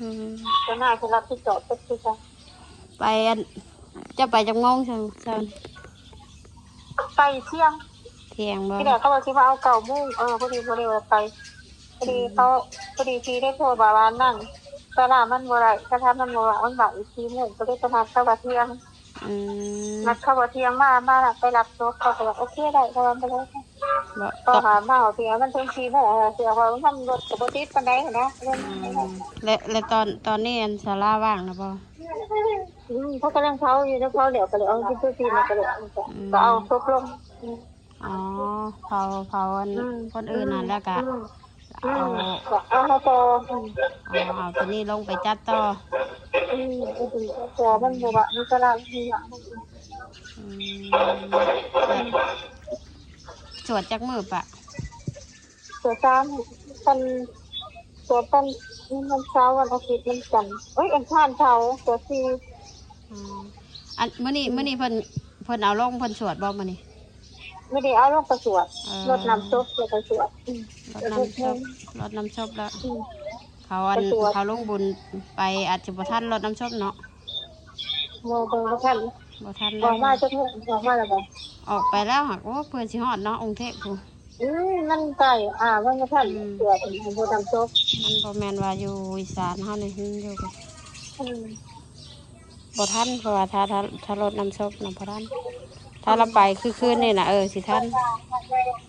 อืมก็น่าจะรับที่จอดก็คือจะไปอันจะไปจังงงใช่ไหมไปเที่ยงเที่ยงบ่ที่แรกเขาบอกที่ว่าเอาเก่ามุ่งเออพอดีพอดีว่าไปพอดีเขาพอดีทีได้โทรบาบานนั่งตลาดมันบ่ไรกระทำมันบ่ไรมันบ่ายอีกทีมุ่งก็เลยประมาณเข้าว่าเที่ยงอืมนัดเข้าว่าเที่ยงมามาไปรับรถเขาก็บอกโอเคได้เขาไปเลย บ่ก็ตกหามาเอาเสียมันเป็นทีโม่เสียเพราะมันทำรถกับรถติดปันไดนะเรื่องอืมและและตอนตอนนี้อันศาลาว่างนะบ่อืมเขากำลังเขาอยู่แล้วเขาเดี๋ยวก็เลยเอาที่ตู้ทีมาก็เลยก็เอาทุบลงอ๋อเผาเผาอันคนอื่นนั่นแล้วก็อืมเอาก็เอามาต่ออืมเอาเอาตัวนี้ลงไปจัดต่ออืมก็ถึงตัวมันบอกว่ามันก็ลามีอย่างอืมและ สวดจักมือปะตัวซ้ำเป็นตัวเป็นมันเช้าวันอาทิตย์มันจันทร์เอ้ยอังคารเช้าตัวซีอันมื้อนี้มื้อนี้เพิ่นเพิ่นเอาลงเพิ่นสวดบ่มื้อนี้ ไม่ได้เอาลงประสวดเออ รดน้ำซุปเลยประสวดอืมรดน้ำศพรดน้ำศพแล้ว อืม เขาอันไปสวดเขาลงบุญไปอาจจะบ่ทันรดน้ำศพเนาะโมเบิงท่านบ่ทันบอกมาจะเถอะบอกมาแล้วบอก ออกไปแล้วหักโอ้เพิ่นสิฮอดเนาะองค์เทพผู้อืมมันไก่อ่ามันก็ท่านเสือเป็นโบดำซุปมันบ่แม่นว่าอยู่อีสานเฮานี่อยู่กับอืมบ่ทันเพราะว่าถ้าถ้าถ้ารดน้ำศพน่ะบ่ทันถ้าเราไปคือคืนนี่น่ะเออสิทัน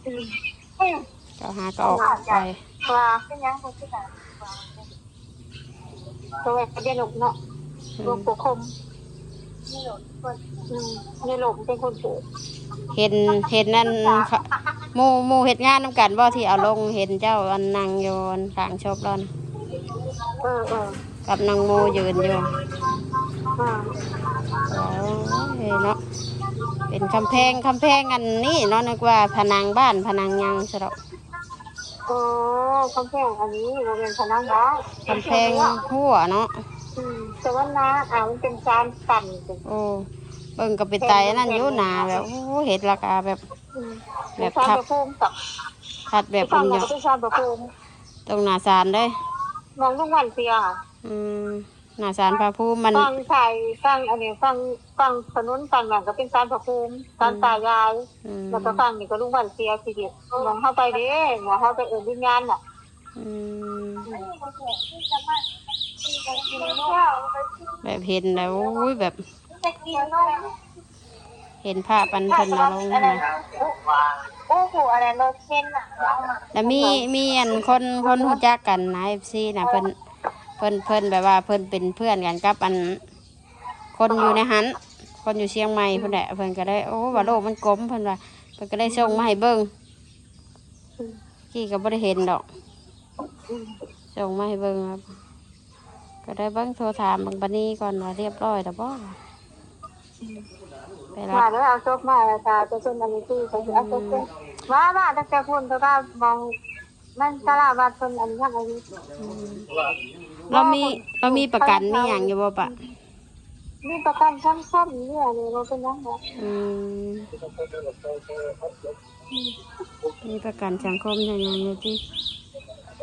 อืมก็หาก็ออกไปปลาเป็นยังคนที่ไหนตัวเดียนหลงเนาะอืรวมมปกคมนี่หลงคนอืมนี่หลงเป็นคนปลูก เห็นเห็นนั่นเขาหมู่หมู่เฮ็ดงานนํกันบ่ที่เอาลงเห็นเจ้าอันนั่งอยู่อันข้างศพร้อนเออเออกับนางโมยืนอยู่อ่าโอ้ยเนาะเป็นคำแพงคำแพงอันนี้เนาะนึกว่าผนังบ้านผนังหยังซะดอกโอ้คำแพงอันนี้โรงเรียนพนังนะคำแพงหัวเนาะอืมแต่ว่านะอ่ามันเป็นจานปั่นเป็นโอ้ เบิ่งก็เป็นไตนั่นอยู่หนาแบบโอ้เห็ดราคาแบบอืมแบบชาทับประภูมิกับทัดแบบฟัอังนเราเนาะก็เป็นชาประภูมิตรงหน้าศาลเลยมองทุกวันเสียค่ะอืมหน้าศาลพระภูมิมันฟังไทยฟังอันนี้ฟังฟังถนนฟังหนังก็เป็นชาประภูมิชานตายายอืมแล้วก็ฟังนี่ก็ลุงวันเสียทีเดียวมองเข้าไปเด้มองเข้าไปเอิญวิญญาณน่ะอืมแบบเห็นแล้ว โอ้ยแบบเห็นภาพปันเพิ่นมาลงนะโอ้โหอะไรรถเช่นอะแล้วมีมีอันคนคนรู้จักกันนะเอฟซีนะเพิ่นเพิ่นเพิ่นแบบว่าเพิ่นเป็นเพื่อนกันกับอัน คนอยู่ในหันคนอยู่เชียงใหม่เพิ่นแหละเพิ่นก็ได้โอ้ว่าโลกมันกลมเพิ่นว่าเพิ่นก็ได้ส่งมาให้เบิ่งกี่ก็บ่ได้เห็นดอกส่งมาให้เบิ่งครับ ก็ได้เบิ่งโทรถามบางบันนี้ก่อนว่าเรียบร้อยแล้วบ่ ไปรัมาบแล้วเอาซบมาแล้วค่ะจะส่วนอันนี้ที่เขาจะเอาซบมามามาตั้งแต่พุ่นแต่ว่ามองมันตลาดบ้านคนอันนี้ยังอันนี้เรามีเรามีประกันมีหยังอยู่บ่ปะมีประกันซ้ำๆเนี่ยนี่เราเป็นยังไงอืมมีประกันสังคมอย่างอย่างอยู่ที่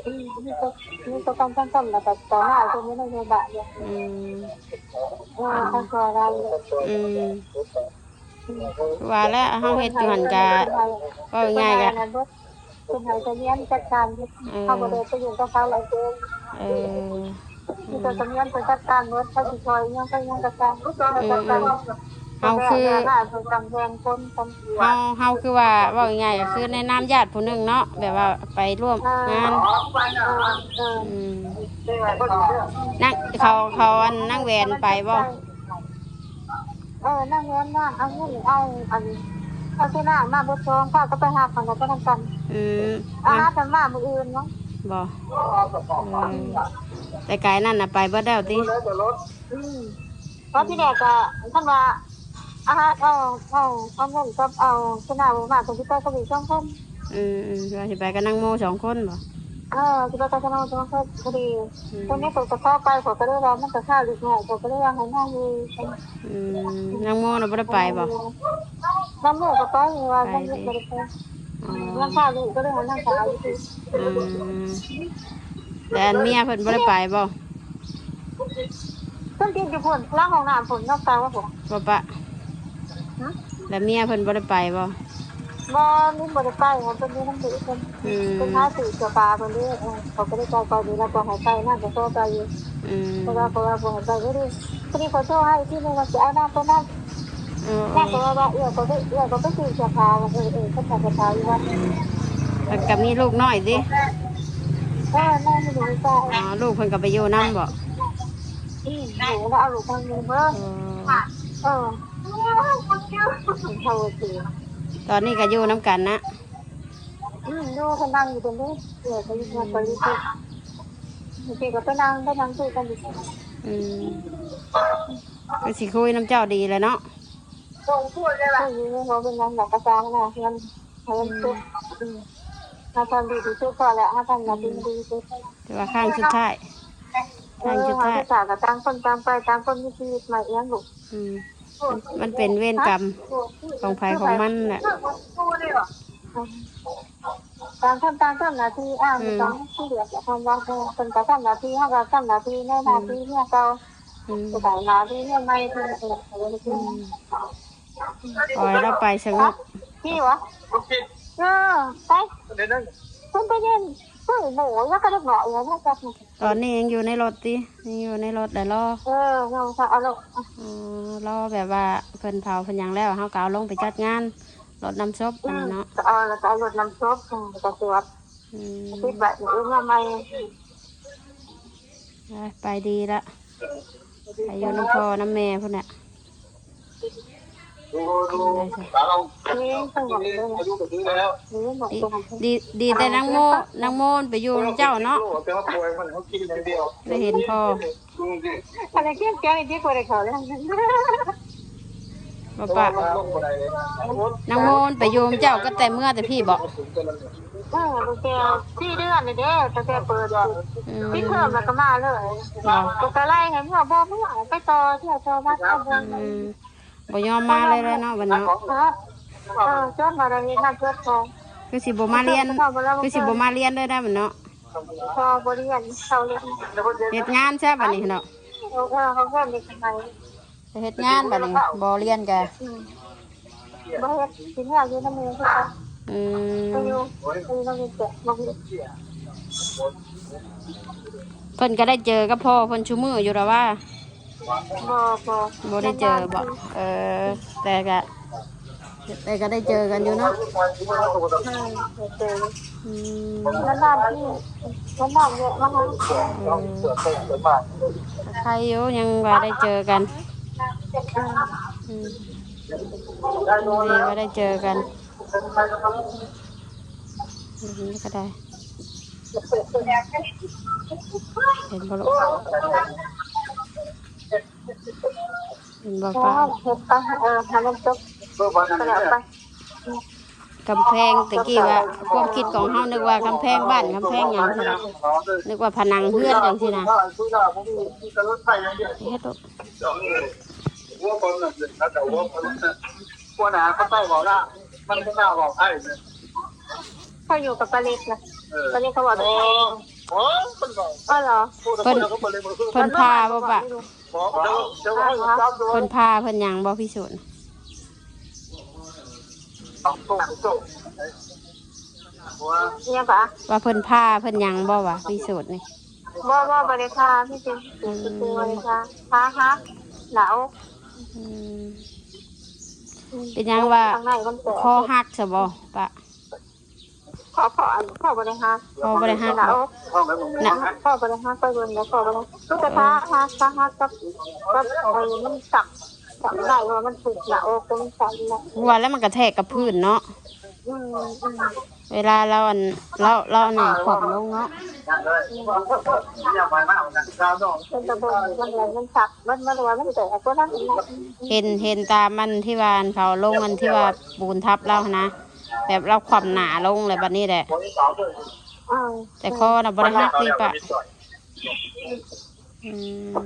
อืมมีประมีประกันซ้ำๆแล้วก็ต่อหน้าคนไม่ได้เงินบาทเนี่ยอืมเออทางคอเราเลยอืมว่าแล้วเฮาเฮ็ดอยู่หันกะก็ง่ายกะคุณหายจะเลี้ยงจัดการเขาบริเวณไปอยู่กับเขาหลายเดือนเออ ที่จะเลี้ยงไปจัดการรถเขาจะคอยเลี้ยงไปเลี้ยงจัดการทุกอย่างจัดการ เฮาคือหน้าเป็นกำแพงคนคนเฮาเฮาคือว่าเว้าง่ายๆก็คือในนามญาติผู้หนึงเนาะแบบว่าไปร่วมงานเอออืมนั่งเขาเขาอันนั่งแวนไปบ่เออนั่งเลี้ยงนั่งเอาเงินเอาอันเอาที่หน้ามาบดซองข้าก็ไปหาคนแล้วก็ทำกันอืมอาหาทำมามืออื่นเนาะบ่เอแต่ไกลนั่นน่ะไปเบิดแล้วติอืมเพราะที่แรกก็ท่านว่า อาหารเอาเอาเอาเงินกับเอาที่หน้ามาตรงที่ใต้ก็มีช่องคนอืมอืมว่าสิไปกับนางโมสองคนบ่เออที่ใต้ก็จะนอนตรงนั้นพอดีตรงนี้ผมจะเข้าไปผมก็ได้ร้อมันจะข้าวหรือไงผมก็ได้ยังไงง่าอยเลยอืมนางโมน่ะบ่ได้ไปบ่น้ำมูกก็ไปว่าน้ำมูกก็ไปอ๋อนั่งข้าวลูกก็ได้นั่งข้าวอยู่ที่อืมแต่อันเมียเพิ่นบ่ได้ไปบ่ต้นตีนจะพ่นล้างห้องน้ำฝนนอกตาว่าผมบ่ปะ แล้วเมียเพิ่นบ่ได้ไปบ่บ่นี่บ่ได้ไปครับต้นนี้น้ำดื้อเพิ่นอืมเป็นหาสื่อเกี่ยวกับเพิ่นเด้อเขาก็ได้ใจไปดีแล้วบ่ให้ไปน่าจะโตไปอยู่อืมเพราะว่าเพราะว่าบ่ให้ไปก็ดีพอดีเขาโทรให้ที่นึงว่าสิเอาน้ำไปน้ำเออแม่ก็ว่าว่าเอื้อก็ไปเอื้อก็ไปสื่อเกี่ยวกับเออเออเขาจะไปทายว่าเพิ่นก็มีลูกน้อยดิเออแม่ไม่รู้ใจอ๋อลูกเพิ่นก็ไปอยู่นำบ่อืมหนูแล้วเอาลูกทางนี้เบิ่งเออ เออเขาสิตอนนี้ก็อยู่นํกันนะอืมดูเขานั่งอยู่ตรงนี้เออเขาอยู่มาไปอยู่ที่บางทีก็ไปนั่งไปนั่งคุยกันอยู่อืมก็สิคุยน้ำเจ้าดีเลยเนาะส่งพูดเลยล่ะเขาอยู่เขาเป็นนางหลักกระจางนะเงินเงินตุ๊กอืมถ้าทำดีที่สุดพอแล้วถ้าทำดีดีที่สุดแต่ว่าข้างสุดท้ายเออเขาจะจากกับต่างคนต่างไปต่างคนมีชีวิตใหม่เองลูกอืม มันเป็นเวรกรรมของภัยของมันแหละต่างคนต่างทำหน้าที่อ้างต้องที่เหลือจะทำว่าคนก็ทำหน้าที่เขาก็ทำหน้าที่ในหน้าที่เนี่ยเราอืมจะแต่งหน้าที่เนี่ยไม่คือเออเออปล่อยเราไปสงบพี่วะเออไปคุณไปเล่น ซื้อหมูแล้วก็ลูกหน่อยอย่างนี้ครับตอนนี้ยังอยู่ในรถติยังอยู่ในรถแต่รอเออเราจะเอาลูกอ๋อรอแบบว่าเพิ่นเผาเพิ่นหยังแล้วเฮาก็เอาลงไปจัดงานรถน้ำศพอันนี้เนาะจะเอาแล้วจะเอารถน้ำซุปจะตรวจอืมคิดแบบนี้ทำไมไปไปดีละไปอยู่น้ำพ่อน้ำแม่พุ่นน่ะ ได้สินี่ต้องบอกเลยนี่บอกดีตรงดีดีแต่นางโมนางโมนไปอยู่เจ้าเนาะแต่ว่าป่วยมันเขากินอย่างเดียวได้เห็นพ่ออะไรเกี่ยวกับอะไรที่ควรเขาเลยบ่เพราะปะว่านลงบ่ได้เลยนางโมนไปอยู่นำเจ้าก็แต่เมื่อแต่พี่บอกพี่เดือนเลยเด้ตั้งแต่เปิดพี่เพิ่มแล้วก็มาเลยก็กไล่ให้เมื่อบ่เมื่อไปต่อที่ต่อวัดเอาบ่อ บ่ยอมมาเลยแล้วเนาะวันเนาะฮะเออจดมาได้นี่นั่นจดพอคือสิบ่มาเรียนคือสิบ่มาเรียนเลยได้บัดเนาะพอบ่เรียนเขาเรียนเฮ็ดงานใช่บัดนี้เนาะเออเขาเพิ่มได้ทำไมเฮ็ดงานบัดนี้บ่เรียนกะอืมบ่เฮ็ดสิเนี่ยอยู่นำมือคือกันอืมไปอยู่ไปอยู่นำมือแกะบ่เฮ็ดเพิ่นก็ได้เจอกับพ่อเพิ่นชุมืออยู่แล้วว่า บ่บ่บ่ได้เจอบ่เออแต่ก็แต่ก็ได้เจอกันอยู่เนาะอืมเจออืมนานๆที่นานๆเยอะมากใครอยู่ยังว่าได้เจอกันอืมดีว่าได้เจอกันอืมก็ได้เห็นบ่ลูกเห็น บ่เพราะฟ้าว่าเฮ็ดไปเออให้มันจบก็แล้วไปกำแพงตะกี้ว่าความคิดของเฮานึกว่ากำแพงบ้านกำแพงหยังซี่นะนึกว่าผนังเฮือนจังซี่นะเฮ็ดลูกหัวคนน่ะแต่หัวคนน่ะหัวหนาเขาใต้บอกว่ามันไม่น่าบอกไอ้เนี่ยเขาอยู่กับปลาเล็กนะปลาเล็กเขาบอกโอ้โหมันบอกเออเหรอพูดแล้วก็บ่เลยบ่คือเพิ่นพาบ่ปะ บอกเดี๋ยวเดี๋ยวให้จับตัวเพิ่นพาเพิ่นหยังบ่พิสูจน์ตกตกหัวเนี่ยปะว่าเพิ่นพาเพิ่นหยังบ่วะพิสูจน์นี่บ่บ่บริคาพี่เป็นเป็นเป็นบริคาพาฮักหนาวอืมเป็นหยังว่าข้างในมันแตกคอหักซะบ่ปะ ขอขออันขอบริคาคอบ่ได้หักหนาวห้องแล้วมึงน่ะขอบริคาไปบนแล้วขอบริลูกกระทะฮักพาฮักกับกับไอ้มันสักสักได้ว่ามันถูกหนาวก็มันสั่นนะว่าแล้วมันกระแทกกับพื้นเนาะอืมอืมเวลาเราอันเราเราอันนี่ขวบลงเนาะอย่าไปมากนะดาวน้องเป็นตะบนมันอะไรมันสักมันมันว่ามันแตกก็นั่นเองเห็นเห็นตามมันที่ว่าอันเขาลงอันที่ว่าปูนทับเรานะ แบบเราขวบหนาลงเลยบัดนี้แหละคนที่สาวด้วยอ่าแต่คอน่ะบ่ได้หักพี่ปะอืม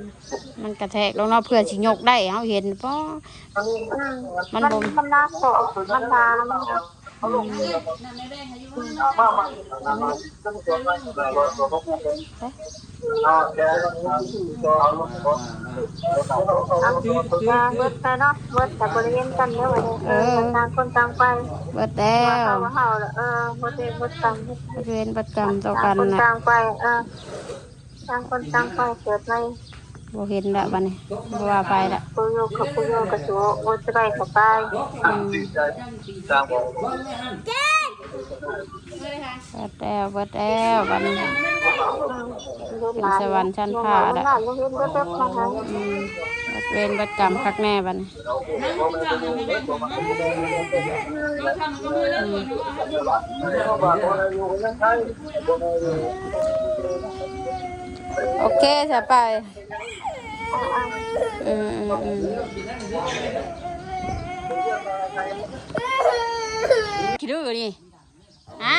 มันกระแทกลงเนาะเพื่อสิยกได้เฮาเห็นป้ออืมมันมันบ่ มันน่าขอมันนามันม เขาลงเรือมามามาต้องสวนมาแต่รถรถพวกนี้อ่าแกก็เอาลงรถเอายาเบิดไปเนาะเบิดแต่บริเวณกันเด้อวันนี้เออต่างคนต่างไปเบิดแล้ว่าวเขาว่าเฮาละเออบ่ได้บ่ต่างเวรประกรรมต่อต่ากังนคนนะต่างไปเออต่างคนต่างไปเกิดใหม่ บ่เห็นละบัดนี้บ่ว่าไปละผู้อยู่กับผู้อยู่กับตัวบ่สบายสบายดีใจจ้างบอกเบิดแล้วเบิดแล้วบัดนี้เป็นสวรรค์ชั้นฟ้าละลูกเฮ็ดเบิดแบบนั้นอืมเบิดเวรประกรรมคักแน่บัดนี้ โอเคจะไปอืมอืมอืมคิดดูดิฮะ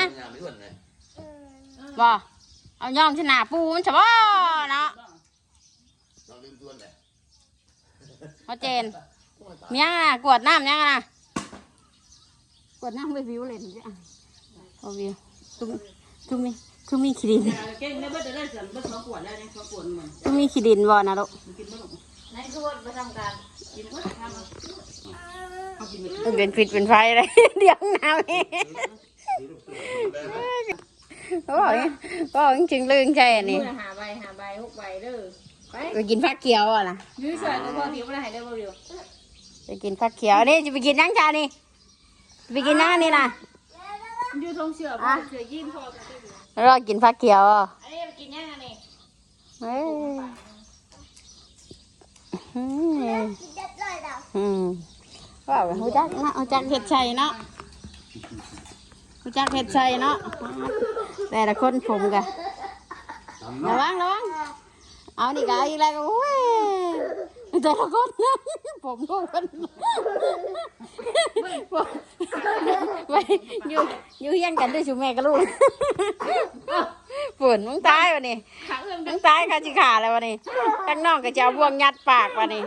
บ่เอาย่องชนะปูมันจะบ่เนาะเขาเจนมียังอะกวดน้ำยังอะกวดน้ำไปวิวเลยจ้ะเอาวิวคือคือมี คือมีขีดินเก่งได้เบิดได้เสร็จเบิดสองขวดแล้วเนี่ยสองขวดเหมือนคือมีขีดินบ่นะลูกกินบ่ลงในขวดไปทำการกินเบิดทำเอากินไปเป็นฟิตเป็นไฟเลยเดี๋ยวหนาวเองเขาบอกอย่างเขาบอกจริงๆเรื่องใช่อันนี้มือหาใบหาใบหกใบเด้อไปไปกินผักเขียวอะนะยื้อเสือตัวพอดีไม่ได้ให้ได้บ่เดียวไปกินผักเขียวนี่จะไปกินนั่งจานี่จะไปกินนั่งนี่นะยื้อทงเสือบ่เสือยิ้มพอ กันได้รอกินผักเขียวอะอันนี้กินยังไงนี่เฮ้ยอืมอืมว่าหูจักนะหูจักเห็ดชัยเนาะหูจักเห็ดชัยเนาะแต่ละคนผมกันระวังระวังเอานี่กะอีกแล้วก็โอ้ย แต่ละคนนะผมก็คนไปอยู่อยู่เฮียนกันด้วยชูแม่กับลูกฝุ่นมึงตายวะนี่มึงตายคาจิขาแล้ววะนี่ข้างนอกก็จะบ่วงยัดปากวะนี่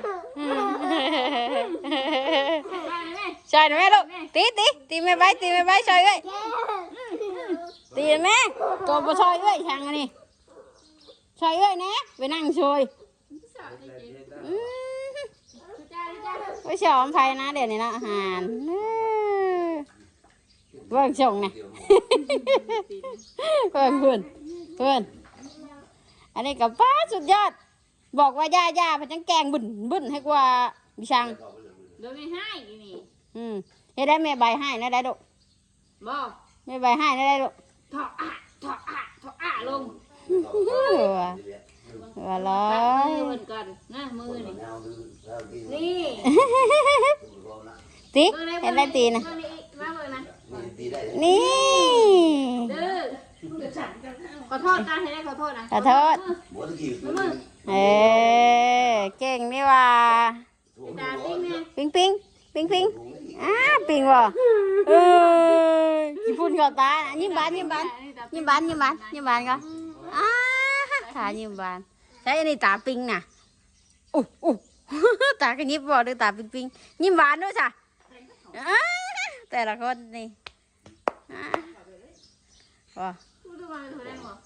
ใช่หนูแม่ลูกตีตีตีแม่ใบตีแม่ใบช่วยเอ้ยตีแม่ตัวบ่ช่วยเอ้ยช่างอันนี้ช่วยเอ้ยนะไปนั่งช่วยอืม ไปชอมไฟนะเดี๋ยวนี้นะอาหารเอ้อเบิ่งส่งนะเบิ่งเพื่อนเพื่อนอันนี้กับป้าสุดยอด บอกว่าย่าย่าพะจังแกงบุ่นบุ่นให้กว่าบิชังเดี๋ยวไม่ให้นี่อืมให้ได้แม่ใบให้นะได้ดอกบ่แม่ใบให้นะได้ดอกถอกอะถอกอะถอกอะลง ว่าว่าร้อตัดยมือเหนกันนะมือนี่ นี่ตีเห็นได้ตีนะมาเลยนะนี่ดื้อขอโทษกันให้ได้ขอโทษนะขอโทษ เออเก่งนี่ว่าดาติ้งเนี่ยปิงปิงปิงปิงอ้าปิงว่ะเออญี่ปุ่นเขาตายิ้มบานยิ้มบานยิ้มบานยิ้มบานยิ้มบานก็อ้า ขายิ้มบานใช่อันนี้ตาปิงน่ะอู้อู้ตาก็ยิ้มบอกด้วยตาปิงปิงยิ้มบานด้วยจ้ะอ้าแต่ละคนนี่อ้าว้าดูมาดูได้หมด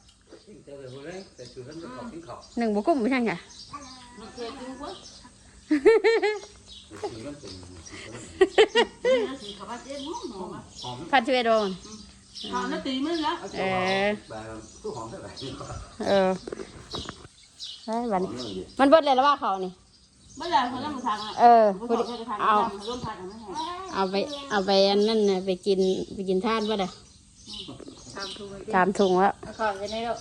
หนึ่งบุกุ้มไม่ใช่ไงมันเคยกินกว่าเขาว่าเจ๊หมูหมูพันช่วยโดน หอมแล้วตีมือแล้วเออเออเฮ้ยบัดนี้มันเบิดเลยแล้วว่าเขานี่เมื่อไหร่เขาจะมาทางอะเออผู้พูดชายจะทานเอาร่วมทานกันไม่แห้งเอาไปเอาไปอันนั้นน่ะไปกินไปกินท่านป่ะเด้อทำถูกสามถุงแล้วขอบจะได้แล้ว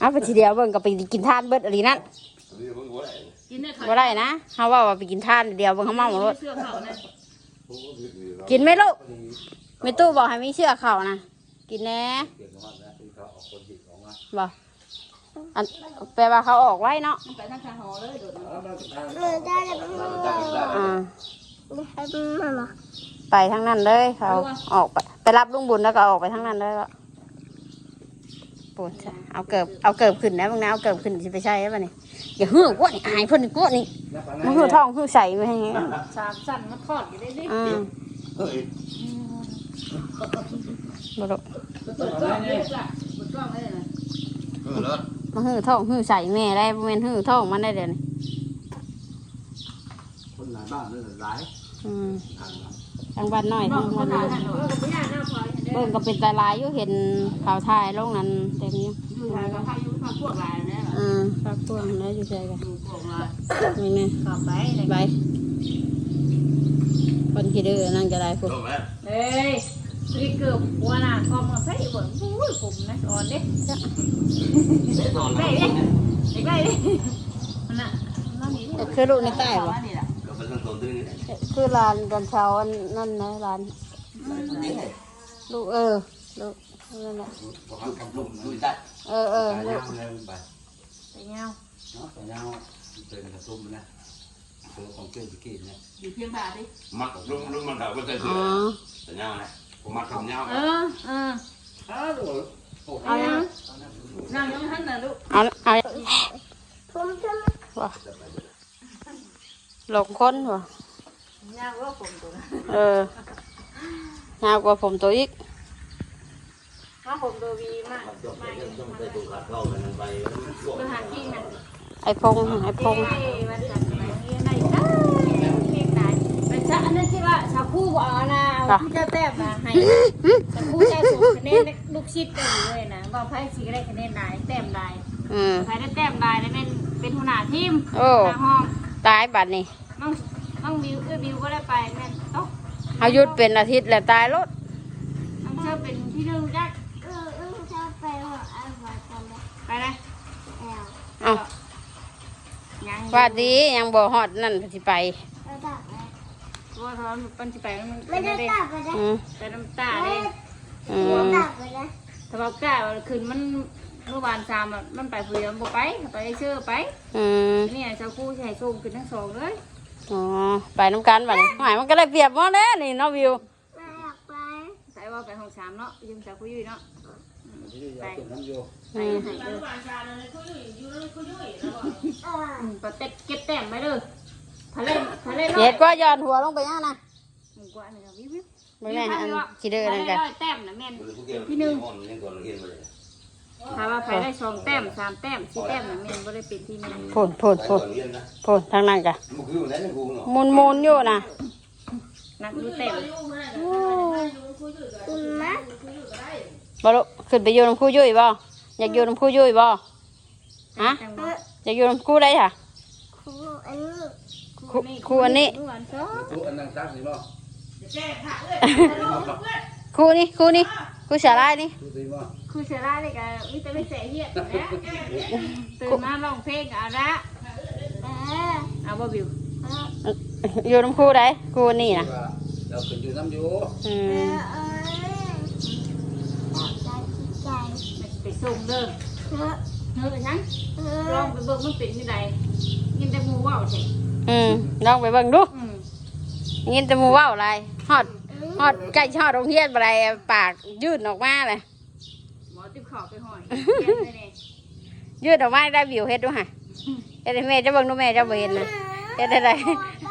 เอาไปทีเดียวเบิ่งก็ไปกินท่านเบิดอะไรนั่นกินได้ค่ะบ่ได้นะเขาว่าว่าไปกินท่านเดียวเบิ่งเขาเมาหมดรถเสื้อเขาเนี่ยกินไหมลูก ไม่ตู้บอกให้มีเชื่อเขานะกินแน่บ่อันแปลว่าเขาออกไว้เนาะไปทางทางหอเลยโดดอ่าไปทางนั้นเลยเขาออกไปไปรับลุงบุญแล้วก็ออกไปทางนั้นเลยก็ปวดจ้ะเอาเกิบเอาเกิบขึ้นนะมึงนะเอาเกิบขึ้นจะไปใช่ไหมนี่อย่าหื้อกวนี่อายเพิ่นกวนี่มันหื้อท้องหื้อใส่ไม่ให้สามสั้นมาทอดอยู่ได้ดิอืม บ่ลูกเปิดกล้องเลยล่ะเปิดกล้องเลยนะเออเลิศมาหื้อท้องหื้อใส่แม่ได้บ่แม่นหื้อท้องมันได้เดี๋ยวนี้คนหลายบ้านเลยหลายอืมทางบ้านน้อยบอทากงคบ้านนหน้น้าอยหันเออไม่ยากหน้าพอยเด้เบิ่งก็เป็นตาลายอยู่เห็นข่าวถ่ายลงนั้นเต็มอยู่อยู่ทางกับพายุทางพวกลายเนี่ยอืมพักพวงแล้วอยู่ใส่กันดูพวกลายนี่แม่กลับไปไปคนขี้ดื้อนั่งจะได้พวกโตไหมเฮ้ย สติกเกอร์หัวหน้าคอมมาใส่บ่โอ้ยผมนะอ่อนเด้ได้ตอนได้เด้ได้เด้มันน่ะนั่นนี่เอ๊ะคือลูกในใต้บ่นี่ล่ะก็เป็นเรื่องตัวดื้อนี่เอ๊ะคือร้านตอนเช้าอันนั่นนะร้านนี่ไงลูกเออลูกนั่นแหละบอกลูกกับลูกดูได้เออเออตายลูยากวเลยไปไปเงาเนาะตายยาวเป็นกระตุ้มนะตัวของเพื่อนตะกี้เนี่ยอยู่เพียงบาทดิมักลุงลุงมันเขาก็จะอ๋เสืออตายยาวนะ ผมมักทำยาวเออเอออ้าวโอ้โหเอายังนั่งยังหันน่ะลูกเอาเอาว่ะหลงคนว่ะย่างว่าผมตัวนะเออยาวกว่าผมตัวอีกว่าผมตัววีมากจบไปต้องไปดูขาดเข้ากันไปตัวหางกิ้งน่ะไอพงไอพง เอ้ยมันจัดไปไหนได้เค้กได้มั นจะอันนั้นที่ว่าชาวคู่บอกเอานะเอาที่เจ้าแต้มมาให้ชาวคู่เจ้าสูงคะแนนลูกชิดได้เลยนะบอกไพ่สีก็ได้คะแนนได้แต้มได้อืมใครได้แต้มได้ได้เป็นเป็นหัวหน้าทีมโอ้ ทางห้องตายบัดนี่น้องน้องบิวเอ้ยบิวก็ได้ไปแม่นโต๊ะอายุดเป็นอาทิตย์แล้วตายรถน้องเชื่อเป็นที่หนึ่งจักเออเออชอบไปหัวอันหัวกันเลยไปเลยแอลเอ้ายังว่าดียังบ่ฮอดนั่นสิไปแล้วตับเลย ว่าตอนปันสิไปมันไม่ได้ได้ตับเลยนะอืมไปน้ำตาเลยอืมตับเลยนะถ้าบอกกล้าคืนมันเมื่อวานซามอะมันไปเพื่อนบ่ไปไปเชื่อไปอืมเนี่ยเจ้าคู่ใช้ส่งขึ้นทั้งสองเลยอ๋อไปน้ำกันบัดนี้หมายมันก็ได้เปรียบหมดแล้วนี่เนาะวิว ไม่อยากไปใส่ว่าไปห้องสามเนาะยืมเจ้าคู่อยู่เนาะไปน้ำโยไปให้เด้อเออ อืมปะเต็กเก็บแต้มไปเด้อ ทะเลทะเลร้อเฮ็ยดก็ย้อนหัวลงไปย่างนะหมูกว่านี่ก็วิววิวบ่แม่นอันขี้ดื้อนั่นกันทะเลร้อยแต้มนะแม่นที่หนึ่งยังก่อนเรียนไปเลยถ้าว่าใครได้สองแต้มสามแต้มสี่แต้มนะแม่นบ่ได้เป็นที่หนึ่งโพ่นโพ่นไปโพ่ก่อนนเรียนนะโพ่นทางนั้นกะมันคือไหนนะครูเนาะมุนมุนๆอยู่นะนักดูแต้มคุณมะบ่ลุขึ้นไปอยู่น้ำครูยุ้ยบ่อยากอยู่น้ำครูยุ้ยบ่ฮะแต้มบ่อยากอยู่น้ำครูได้ค่ะครูอันนี้ ครูครูอันนี้ครูอันสองครูอันนั้นตั้งสิบ่ครูนี่ครูนี่ครูสาลายนี่ครูสิบ่ครูเชล่าเลยก็มีแต่ไม่เสียเหี้ยนะตื่นมาร้องเพลงเอาละเออเอาบ่บิวเอออยู่น้ำครูได้ครูอันนี่นะเราขึ้นอยู่น้ำโยอืเอมอเออตับใจใจไปส่งเด้อเออเฮ้ยฉันเอลอองไปเบิ่งมันเป็นที่ใดยินแต่หมูว่าวเถ อะอืมลองไปเบิ่งดูอืมยินแต่หมูเว้าอะไรฮอดฮอดใกล้ฮอดโรงเรียนบ่ได้ปากยื่นออกมาเลยหมอติบขอบไปห้อยเขียนไว้นี่ยื่นออกมาได้วิวเฮ็ดดูฮะเฮ็ดให้แม่จะเบิ่งดูแม่จะบ่เห็นนะเฮ็ดได้ไดไป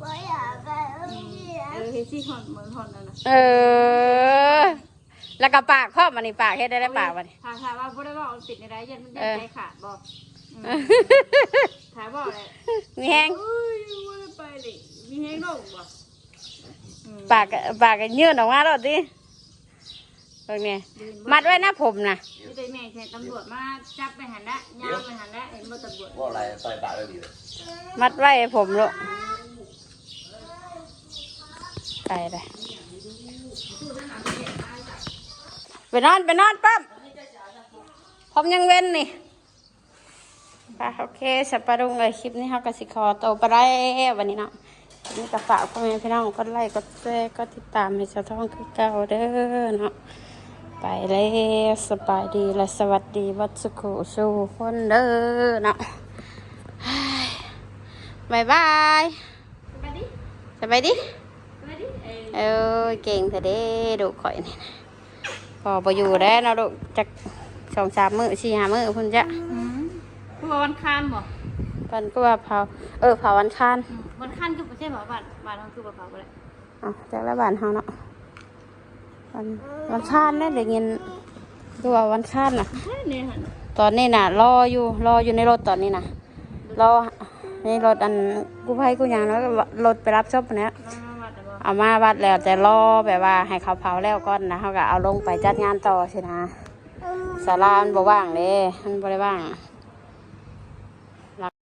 ไม่อยากไปโรงเรียเอนอเฮ็ดซี่หอนเหมือนหอนนั่นน่ะเออ แล้วก็ปากครอบมันนี่ปากเฮ็ดได้ได้ปากมันนี่ถ้าถ้าว่าบ่ได้ว่าเอาติดในใดยันมันยันใจขาดบ่อืม ถ้าบอกเลยมีแฮงเอ้ยบ่ได้ไปเลยมีแฮงลงบ่อืมปากก็ปากก็ยื่นออกมาแล้วดิตรงนี้มัดไว้หน้าผมนะนี่ได้แม่ใช่ตำรวจมาจับไปหันละย่างไปหันละเห็นบ่ตำรวจว่าอะไรใส่ปากได้ดีเลยมัดไว้ให้ผมลูกไปเลยไปนอนไปนอนปั๊มผมยังเว้นนี่ ไปโอเคสัปปะรุงเลยคลิปนี้เขาก็สิคอโตวไปได้วันนี้เนาะคลิปนี้ก็ฝากพ่อแม่พี่น้องกดไลค์กดแชร์กดติดตามให้ชาวท้องคือเก่าเด้อเนาะไปเลยสบายดีและสวัสดีวัดสุขุสู่คนเด้อเนาะบายบายสบายดีสบายดีสบายดีเอ้ยเออเก่งเถอะเด้ดูข่อยนี่นะพอไปอยู่ได้วเนาะดูจักสองสามมือสี่ห้ามือพุ่นจะอืม คือว่าวันคานบ่พันก็ว่าเผาเออเผาวันคานอืมวันคานคือบ่ใช่บ่บ้านบ้านเราคือบ่เผาบ่ได้เอ๋อจากละบานเฮาเนาะวันวันค้านเนี่ยเด็กเงินตัวาวันค้านน่ะเนี่ยหันตอนนี้น่ะ รออยู่รออยู่ในรถตอนนี้น่ะรอในรถอันกูภัยกูหยังแล้วก็รถไปรับศพเนี้ยมามาวัดแล้วบ่เอามาวัดแล้วแต่รอแบบว่าให้เขาเผาแล้วก่อนนะเขาก็เอาลงไปจัดงานต่อสินะศาลามันบ่ว่างเลยมันบ่ได้ว่าง